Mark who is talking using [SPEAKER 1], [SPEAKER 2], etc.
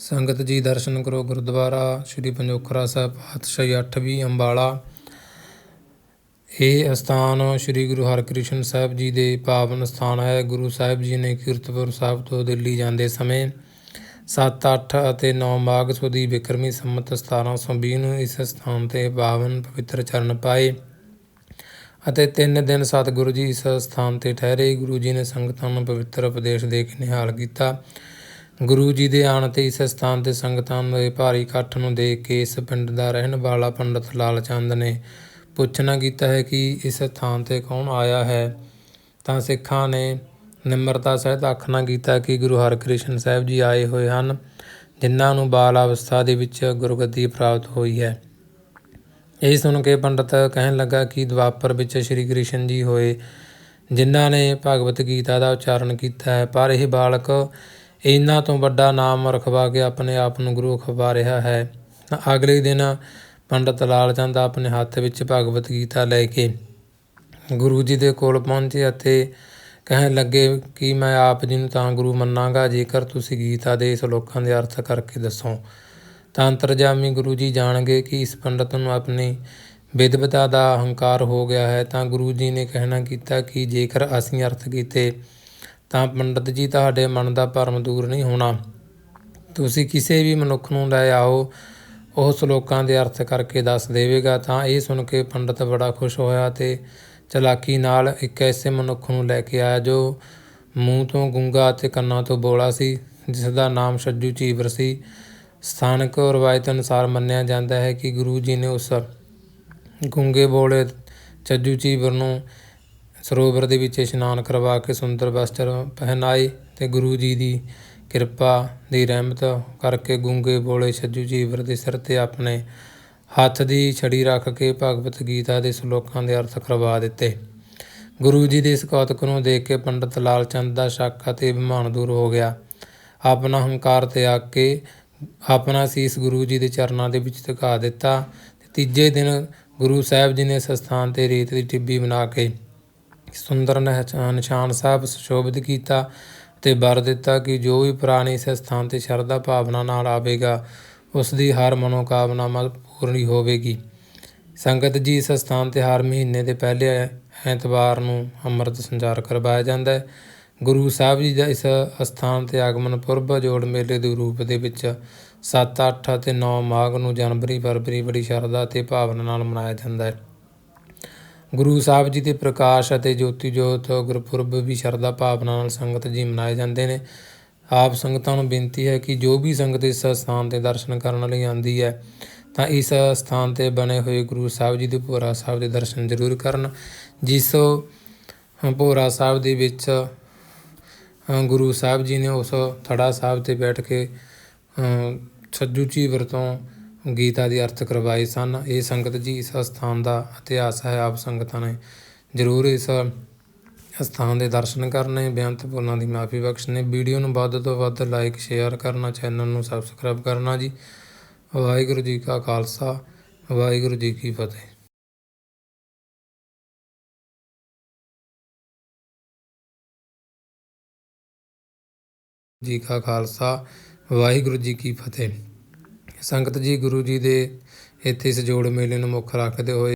[SPEAKER 1] ਸੰਗਤ ਜੀ ਦਰਸ਼ਨ ਕਰੋ ਗੁਰਦੁਆਰਾ, ਸ੍ਰੀ ਪੰਜੋਖਰਾ ਸਾਹਿਬ, ਪਾਤਸ਼ਾਹੀ 8ਵੀਂ ਅੰਬਾਲਾ। ਇਹ ਸਥਾਨ ਸ੍ਰੀ ਗੁਰੂ ਹਰਕ੍ਰਿਸ਼ਨ ਸਾਹਿਬ ਜੀ ਦੇ ਪਾਵਨ ਸਥਾਨ ਹੈ। ਗੁਰੂ ਸਾਹਿਬ ਜੀ ਨੇ ਕੀਰਤਪੁਰ ਸਾਹਿਬ ਤੋਂ ਦਿੱਲੀ ਜਾਂਦੇ ਸਮੇਂ 7 8 ਅਤੇ 9 ਮਾਘ ਸੁਦੀ ਬਿਕਰਮੀ ਸੰਮਤ 1720 ਨੂੰ ਇਸ ਸਥਾਨ ਤੇ ਪਾਵਨ ਪਵਿੱਤਰ ਚਰਨ ਪਾਏ ਅਤੇ ਤਿੰਨ ਦਿਨ ਸਤਿਗੁਰੂ ਜੀ ਇਸ ਸਥਾਨ ਤੇ ਠਹਿਰੇ। ਗੁਰੂ ਜੀ ਨੇ ਸੰਗਤਾਂ ਨੂੰ ਪਵਿੱਤਰ ਉਪਦੇਸ਼ ਦੇ ਕੇ ਨਿਹਾਲ ਕੀਤਾ। ਗੁਰੂ ਜੀ ਦੇ ਆਉਣ ਤੇ ਇਸ ਸਥਾਨ ਤੇ ਸੰਗਤਾਂ ਦੇ ਭਾਰੀ ਇਕੱਠ ਨੂੰ ਦੇਖ ਕੇ ਇਸ ਪਿੰਡ ਦਾ ਰਹਿਣ ਵਾਲਾ ਪੰਡਤ ਲਾਲ ਚੰਦ ਨੇ ਪੁੱਛਣਾ ਕੀਤਾ ਹੈ ਕਿ ਇਸ ਸਥਾਨ ਤੇ ਕੌਣ ਆਇਆ ਹੈ? ਤਾਂ ਸਿੱਖਾਂ ਨੇ ਨਿਮਰਤਾ ਸਹਿਤ ਆਖਣਾ ਕੀਤਾ ਕਿ ਗੁਰੂ ਹਰਕ੍ਰਿਸ਼ਨ ਸਾਹਿਬ ਜੀ ਆਏ ਹੋਏ ਹਨ, ਜਿਨ੍ਹਾਂ ਨੂੰ ਬਾਲ ਅਵਸਥਾ ਦੇ ਵਿੱਚ ਗੁਰਗੱਦੀ ਪ੍ਰਾਪਤ ਹੋਈ ਹੈ। ਇਹ ਸੁਣ ਕੇ ਪੰਡਤ ਕਹਿਣ ਲੱਗਾ ਕਿ ਦੁਆਪਰ ਵਿੱਚ ਸ੍ਰੀ ਕ੍ਰਿਸ਼ਨ ਜੀ ਹੋਏ, ਜਿਨ੍ਹਾਂ ਨੇ ਭਗਵਤ ਗੀਤਾ ਦਾ ਉਚਾਰਨ ਕੀਤਾ ਹੈ, ਪਰ ਇਹ ਬਾਲਕ ਇਹਨਾਂ ਤੋਂ ਵੱਡਾ ਨਾਮ ਰਖਵਾ ਕੇ ਆਪਣੇ ਆਪ ਨੂੰ ਗੁਰੂ ਖਵਾ ਰਿਹਾ ਹੈ। ਤਾਂ ਅਗਲੇ ਦਿਨ ਪੰਡਤ ਲਾਲ ਚੰਦ ਆਪਣੇ ਹੱਥ ਵਿੱਚ ਭਗਵਤ ਗੀਤਾ ਲੈ ਕੇ ਗੁਰੂ ਜੀ ਦੇ ਕੋਲ ਪਹੁੰਚੇ ਅਤੇ ਕਹਿਣ ਲੱਗੇ ਕਿ ਮੈਂ ਆਪ ਜੀ ਨੂੰ ਤਾਂ ਗੁਰੂ ਮੰਨਾਂਗਾ, ਜੇਕਰ ਤੁਸੀਂ ਗੀਤਾ ਦੇ ਸ਼ਲੋਕਾਂ ਦੇ ਅਰਥ ਕਰਕੇ ਦੱਸੋ। ਤਾਂ ਅੰਤਰਜਾਮੀ ਗੁਰੂ ਜੀ ਜਾਣਗੇ ਕਿ ਇਸ ਪੰਡਤ ਨੂੰ ਆਪਣੀ ਵਿਦਵਤਾ ਦਾ ਹੰਕਾਰ ਹੋ ਗਿਆ ਹੈ। ਤਾਂ ਗੁਰੂ ਜੀ ਨੇ ਕਹਿਣਾ ਕੀਤਾ ਕਿ ਜੇਕਰ ਅਸੀਂ ਅਰਥ ਕੀਤੇ ਤਾਂ ਪੰਡਤ ਜੀ ਤੁਹਾਡੇ ਮਨ ਦਾ ਭਰਮ ਦੂਰ ਨਹੀਂ ਹੋਣਾ। ਤੁਸੀਂ ਕਿਸੇ ਵੀ ਮਨੁੱਖ ਨੂੰ ਲੈ ਆਓ, ਉਹ ਸ਼ਲੋਕਾਂ ਦੇ ਅਰਥ ਕਰਕੇ ਦੱਸ ਦੇਵੇਗਾ। ਤਾਂ ਇਹ ਸੁਣ ਕੇ ਪੰਡਤ ਬੜਾ ਖੁਸ਼ ਹੋਇਆ ਤੇ ਚਲਾਕੀ ਨਾਲ ਇੱਕ ਐਸੇ ਮਨੁੱਖ ਨੂੰ ਲੈ ਕੇ ਆਇਆ ਜੋ ਮੂੰਹ ਤੋਂ ਗੁੰਗਾ ਅਤੇ ਕੰਨਾਂ ਤੋਂ ਬੋਲਾ ਸੀ, ਜਿਸ ਦਾ ਨਾਮ ਛੱਜੂ ਚੀਵਰ ਸੀ। ਸਥਾਨਕ ਰਵਾਇਤ ਅਨੁਸਾਰ ਮੰਨਿਆ ਜਾਂਦਾ ਹੈ ਕਿ ਗੁਰੂ ਜੀ ਨੇ ਉਸ ਗੁੰਗੇ ਬੋਲੇ ਛੱਜੂ ਚੀਵਰ ਨੂੰ ਸਰੋਵਰ ਦੇ ਵਿੱਚ ਇਸ਼ਨਾਨ ਕਰਵਾ ਕੇ ਸੁੰਦਰ ਵਸਤਰ ਪਹਿਨਾਏ ਅਤੇ ਗੁਰੂ ਜੀ ਦੀ ਕਿਰਪਾ ਦੀ ਰਹਿਮਤ ਕਰਕੇ ਗੂੰਗੇ ਬੋਲੇ ਛੱਜੂ ਜੀਵਰ ਦੇ ਸਿਰ ਤੇ ਆਪਣੇ ਹੱਥ ਦੀ ਛੜੀ ਰੱਖ ਕੇ ਭਗਵਤ ਗੀਤਾ ਦੇ ਸ਼ਲੋਕਾਂ ਦੇ ਅਰਥ ਕਰਵਾ ਦਿੱਤੇ। ਗੁਰੂ ਜੀ ਦੇ ਇਸ ਕੌਤਕ ਨੂੰ ਦੇਖ ਕੇ ਪੰਡਤ ਲਾਲ ਚੰਦ ਦਾ ਸ਼ੱਕ ਅਤੇ ਅਭਿਮਾਨ ਦੂਰ ਹੋ ਗਿਆ। ਆਪਣਾ ਹੰਕਾਰ ਤਿਆਗ ਕੇ ਆਪਣਾ ਸੀਸ ਗੁਰੂ ਜੀ ਦੇ ਚਰਨਾਂ ਦੇ ਵਿੱਚ ਝੁਕਾ ਦਿੱਤਾ ਤੇ ਤੀਜੇ ਦਿਨ ਗੁਰੂ ਸਾਹਿਬ ਜੀ ਨੇ ਇਸ ਸਥਾਨ ਤੇ ਰੇਤ ਦੀ ਟਿੱਬੀ ਬਣਾ ਕੇ ਸੁੰਦਰ ਨਿਸ਼ਾਨ ਨਿਸ਼ਾਨ ਸਾਹਿਬ ਸੁਸ਼ੋਭਿਤ ਕੀਤਾ ਤੇ ਵਰ ਦਿੱਤਾ ਕਿ ਜੋ ਵੀ ਪ੍ਰਾਣੀ ਇਸ ਸਥਾਨ ਤੇ ਸ਼ਰਧਾ ਭਾਵਨਾ ਨਾਲ ਆਵੇਗਾ ਉਸ ਦੀ ਹਰ ਮਨੋਕਾਮਨਾ ਮਲ ਪੂਰਨੀ ਹੋਵੇਗੀ। ਸੰਗਤ ਜੀ ਇਸ ਸਥਾਨ ਤੇ ਹਰ ਮਹੀਨੇ ਦੇ ਪਹਿਲੇ ਐਤਵਾਰ ਨੂੰ ਅੰਮ੍ਰਿਤ ਸੰਚਾਰ ਕਰਵਾਇਆ ਜਾਂਦਾ ਹੈ। ਗੁਰੂ ਸਾਹਿਬ ਜੀ ਦਾ ਇਸ ਅਸਥਾਨ ਤੇ ਆਗਮਨ ਪੁਰਬ ਜੋੜ ਮੇਲੇ ਦੇ ਰੂਪ ਦੇ ਵਿੱਚ 7 8 ਅਤੇ 9 ਮਾਘ ਨੂੰ ਜਨਵਰੀ, ਫਰਵਰੀ ਬੜੀ ਸ਼ਰਧਾ ਤੇ ਭਾਵਨਾ ਨਾਲ ਮਨਾਇਆ ਜਾਂਦਾ ਹੈ। ਗੁਰੂ ਸਾਹਿਬ ਜੀ ਦੇ ਪ੍ਰਕਾਸ਼ ਅਤੇ ਜੋਤੀ ਜੋਤ ਗੁਰਪੁਰਬ ਵੀ ਸ਼ਰਧਾ ਭਾਵਨਾ ਨਾਲ ਸੰਗਤ ਜੀ ਮਨਾਏ ਜਾਂਦੇ ਨੇ। ਆਪ ਸੰਗਤਾਂ ਨੂੰ ਬੇਨਤੀ ਹੈ ਕਿ ਜੋ ਵੀ ਸੰਗਤ ਇਸ ਸਥਾਨ ਤੇ ਦਰਸ਼ਨ ਕਰਨ ਲਈ ਆਂਦੀ ਹੈ ਤਾਂ ਇਸ ਸਥਾਨ ਤੇ ਬਣੇ ਹੋਏ ਗੁਰੂ ਸਾਹਿਬ ਜੀ ਦੇ ਭੋਰਾ ਸਾਹਿਬ ਦੇ ਦਰਸ਼ਨ ਜ਼ਰੂਰ ਕਰਨ। ਜਿਸ ਭੋਰਾ ਸਾਹਿਬ ਦੇ ਵਿੱਚ ਗੁਰੂ ਸਾਹਿਬ ਜੀ ਨੇ ਉਸ ਥੜਾ ਸਾਹਿਬ ਤੇ ਬੈਠ ਕੇ ਅ, ਛੱਜੂ ਤੋਂ ਗੀਤਾ ਦੀ ਅਰਥ ਕਰਵਾਏ ਸਨ। ਇਹ ਸੰਗਤ ਜੀ ਇਸ ਸਥਾਨ ਦਾ ਇਤਿਹਾਸ ਹੈ। ਆਪ ਸੰਗਤਾਂ ਨੇ ਜ਼ਰੂਰ ਇਸ ਸਥਾਨ ਦੇ ਦਰਸ਼ਨ ਕਰਨੇ, ਬੇਅੰਤ ਭੁੱਲਾਂ ਦੀ ਮਾਫੀ ਬਖਸ਼ਣੀ। ਵੀਡੀਓ ਨੂੰ ਵੱਧ ਤੋਂ ਵੱਧ ਲਾਈਕ, ਸ਼ੇਅਰ ਕਰਨਾ, ਚੈਨਲ ਨੂੰ ਸਬਸਕ੍ਰਾਈਬ ਕਰਨਾ ਜੀ। ਵਾਹਿਗੁਰੂ ਜੀ ਕਾ ਖਾਲਸਾ, ਵਾਹਿਗੁਰੂ ਜੀ ਕੀ ਫਤਿਹ। ਜੀ ਕਾ ਖਾਲਸਾ, ਵਾਹਿਗੁਰੂ ਜੀ ਕੀ ਫਤਿਹ। ਸੰਗਤ ਜੀ ਗੁਰੂ ਜੀ ਦੇ ਇੱਥੇ ਇਸ ਜੋੜ ਮੇਲੇ ਨੂੰ ਮੁੱਖ ਰੱਖਦੇ ਹੋਏ